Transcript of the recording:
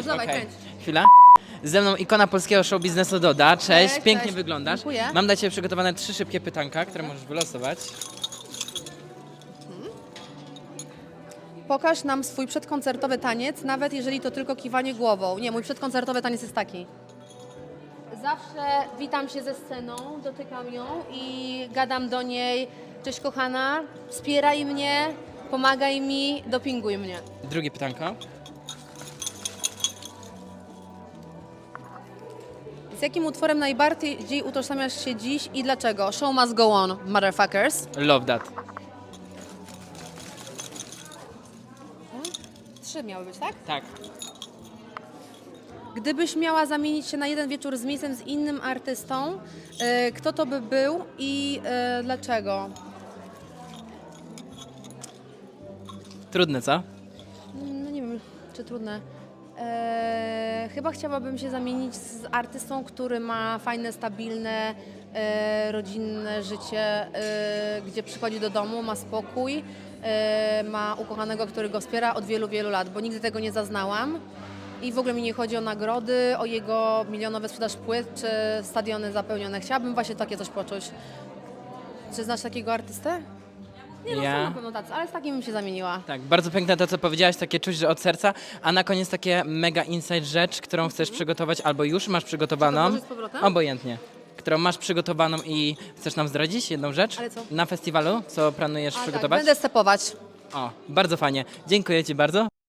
już, dawaj, Okej. kręć. Chwila. Ze mną ikona polskiego show biznesu Doda. Cześć, Cześć, pięknie cześć. wyglądasz. Dziękuję. Mam dla Ciebie przygotowane trzy szybkie pytanka, które możesz wylosować. Pokaż nam swój przedkoncertowy taniec, nawet jeżeli to tylko kiwanie głową. Nie, mój przedkoncertowy taniec jest taki. Zawsze witam się ze sceną, dotykam ją i gadam do niej, cześć kochana, wspieraj mnie, pomagaj mi, dopinguj mnie. Drugie pytanko. Z jakim utworem najbardziej utożsamiasz się dziś i dlaczego? Show must go on, motherfuckers. Love that. Trzy miały być, tak? Tak. Gdybyś miała zamienić się na jeden wieczór z miejscem z innym artystą, e, kto to by był i e, dlaczego? Trudne, co? No nie wiem, czy trudne. E, chyba chciałabym się zamienić z artystą, który ma fajne, stabilne, e, rodzinne życie, e, gdzie przychodzi do domu, ma spokój, e, ma ukochanego, który go wspiera od wielu, wielu lat, bo nigdy tego nie zaznałam. I w ogóle mi nie chodzi o nagrody, o jego milionowe sprzedaż płyt czy stadiony zapełnione. Chciałabym właśnie takie coś poczuć. Czy znasz takiego artystę? Nie, no Ja? są na pewno tacy, ale z takim bym się zamieniła. Tak, bardzo piękne to, co powiedziałaś, takie czuć, że od serca. A na koniec takie mega inside rzecz, którą chcesz przygotować, albo już masz przygotowaną. Mhm. Czy to z powrotem? Obojętnie. Którą masz przygotowaną i chcesz nam zdradzić jedną rzecz? Ale co? Na festiwalu, co planujesz A, tak, przygotować? będę stepować. O, bardzo fajnie. Dziękuję Ci bardzo.